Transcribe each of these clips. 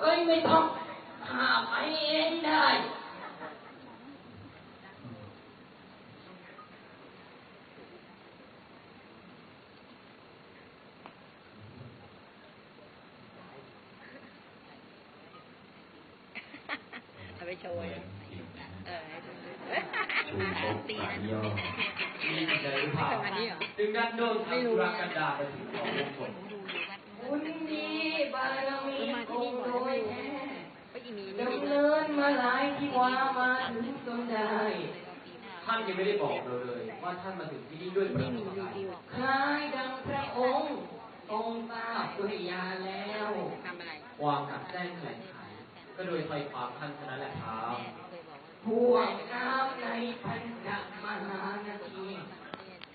เอ้ยไม่ต้องข้าไปเองได้เอาไปโชว์เลยเออให้ดูตีนะมีใจหรือเปล่าอันนี้เหรอจึงด้านโน้นทำธุรกันดารไปถึงสองวงกล ดูดูวัด คุณดีบารมีองค์โดยแท้ ไปอีมีนี่ ดำเนินมาหลายที่ว่ามาถึงจนได้ ท่านยังไม่ได้บอกเราเลย ว่าท่านมาถึงที่นี่ด้วยประไม่มีการรีใคล้ายดังพระองค์ทรงทราบด้วยาแล้วความกัดแจ้งแถลงไขก็โดยไฟความท่านเท่านั้นแหละครับแม่ว่าพวกน้ำในพันธมหานาที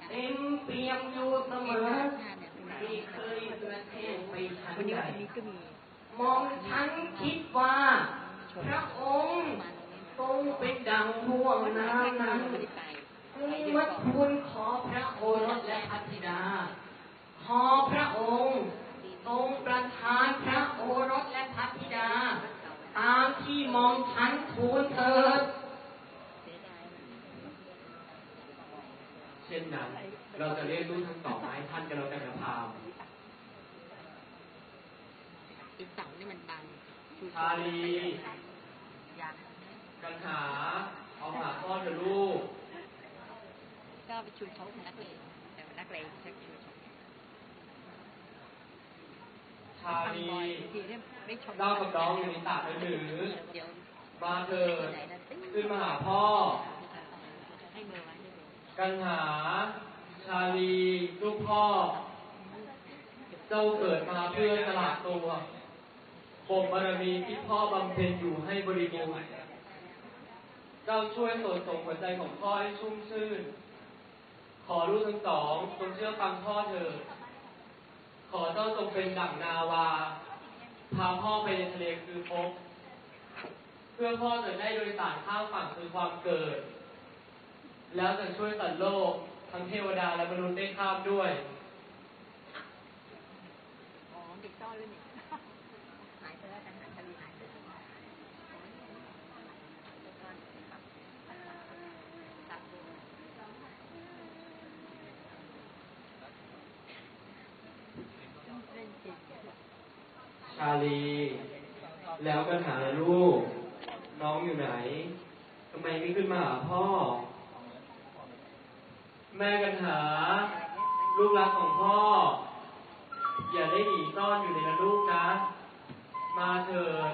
เต็มเปี่ยมอยู่เสมอไม่เคยเกิดแห้งไปทันวันใดมองฉันคิดว่า พระองค์ทรงเป็นดังห่วงน้ำนั้น วัดทูลขอพระโอรสและพัธิดา ขอพระองค์ทรงประทานพระโอรสและพัธิดา ตามที่มองฉันทูลเถิดเช่นนั้น เราจะเรียกรุ่นทั้งสองมาให้ท่านกันแล้วกันนะพามอีเสานี่มันบังชาลีกกันหา เอาหาพ่อเถอะลูก ก็ไปชูชกนักเลงแต่ว่านักเลงชักชูชกชาลีทีได้ได้ชมเล่ากับน้องอยู่ในสระแล้วหรือ มาเถิดขึ้นมาหาพ่อ กันหา ชาลีลูกพ่อ เจ้าเกิดมาเพื่อสละตัวบ่มบารมีที่พ่อบำเพ็ญอยู่ให้บริบูรณ์เจ้าช่วยสดส่งหัวใจของพ่อให้ชุ่มชื่น ขอลูกทั้งสองจงเชื่อฟังพ่อเถิดขอเจ้าจงเป็นดั่งนาวา พาพ่อไปในทะเลคือภพเพื่อพ่อจะได้โดยสารข้ามฝั่งคือความเกิด แล้วจะช่วยสัตว์โลก ทั้งเทวดาและมนุษย์ได้ข้ามด้วยอ๋อเด็กต้อนด้วยนี่หายไปแล้วทหารทะเลหายไปแล้วตัดตัวเล่นจริง ชาลี แล้วกันหาลูก น้องอยู่ไหนทำไมไม่ขึ้นมาหาพ่อ แม่กันหา ลูกรักของพ่อ อย่าได้หนีซ่อนอยู่ในนะลูกนะ มาเถิด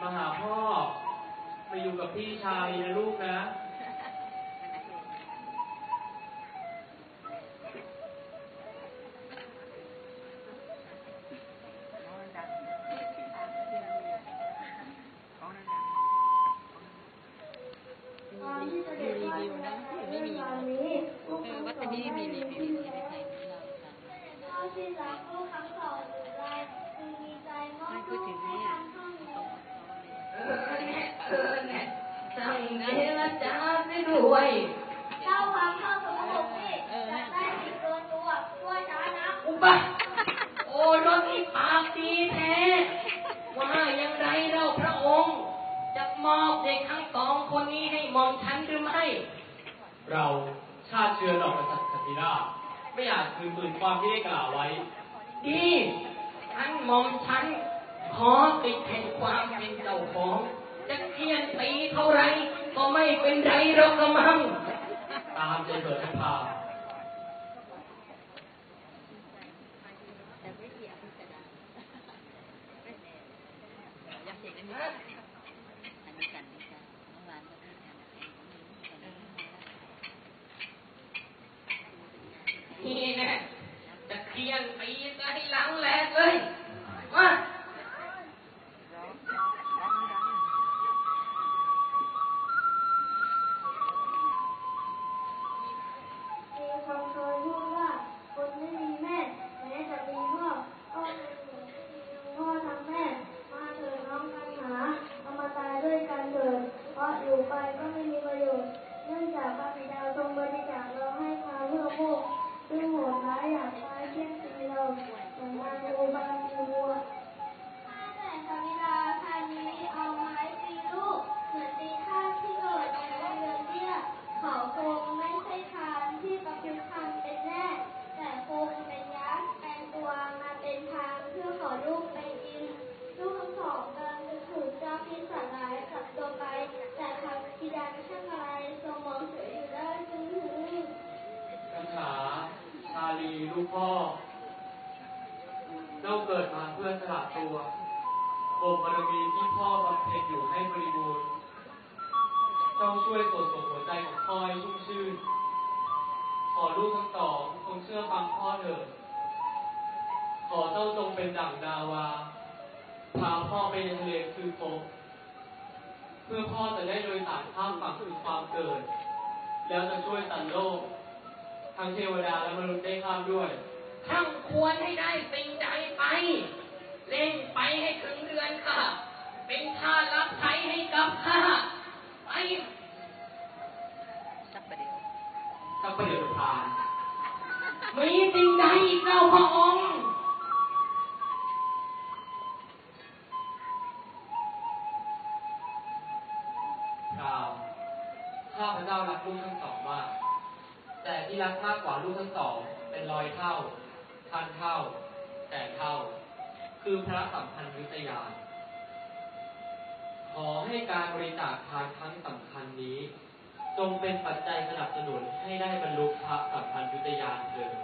มาหาพ่อ มาอยู่กับพี่ชายนะลูกนะ มีรีวิวที่ไม่ใช่เข้าที่รักลูกทั้งสองหรือไรจึงมีใจมอบไม่พูลูกถึงให้เนี่ยทำเท่านี้เออแน่เออแน่สั่งเจรจาได้ด้วยเจ้าความเข้าสมบุกนี่จะได้ติดเกินตัวชั่วช้านะอุบะโอ้รถนี่ปากดีแท้ว่าย่างไรเราพระองค์ จะมอบเด็กทั้งสองคนนี้ให้มองฉันหรือไม่ เราชาติเชื้อดอกกษัตริย์ สติราชไม่อาจคืนปืนความที่ได้กล่าวไว้ ดีฉันมองฉัน ขอติดแห่งความเป็นเจ้าของ จะเคียนตีเท่าไร ก็ไม่เป็นไรหรอกกระมัง ตามใจเถิดนะพามแต่ไม่เกี่ยวกับจะดังไม่ Yeah. กพ่อ เจ้าเกิดมาเพื่อสละตัวบ่มบารมีที่พ่อบำเพ็ญอยู่ให้บริบูรณ์ เจ้าช่วยสดส่งหัวใจของพ่อให้ชุ่มชื่น ขอลูกทั้งสองจงเชื่อฟังพ่อเถิด ขอเจ้าจงเป็นดั่งดาวา พาพ่อไปยังทะเลคือภพเพื่อพ่อจะได้โดยสารข้ามฝั่งคือความเกิด แล้วจะช่วยสันโลก ทั้งเทวดาและมนุษย์ได้ข้ามด้วยทั้งควรให้ได้สิ่งใดไป เล่งไปให้ถึงเดือนค่ะ เป็นท่ารับใช้ให้กับข้าไปสักประเดี๋ยวสักประเดี๋ยวทานมีสิ่งใดอีกเล่าพระองค์พราวข้าพระเจ้ารักลูกทั้งสองมาก แต่ที่รักมากกว่าลูกทั้งสอง เป็นร้อยเท่า พันเท่า แต่เท่า คือพระสัมพันธวิทยา ขอให้การบริจาคทานครั้งสำคัญนี้ จงเป็นปัจจัยสนับสนุนให้ได้บรรลุพระสัมพันธวิทยาเถิด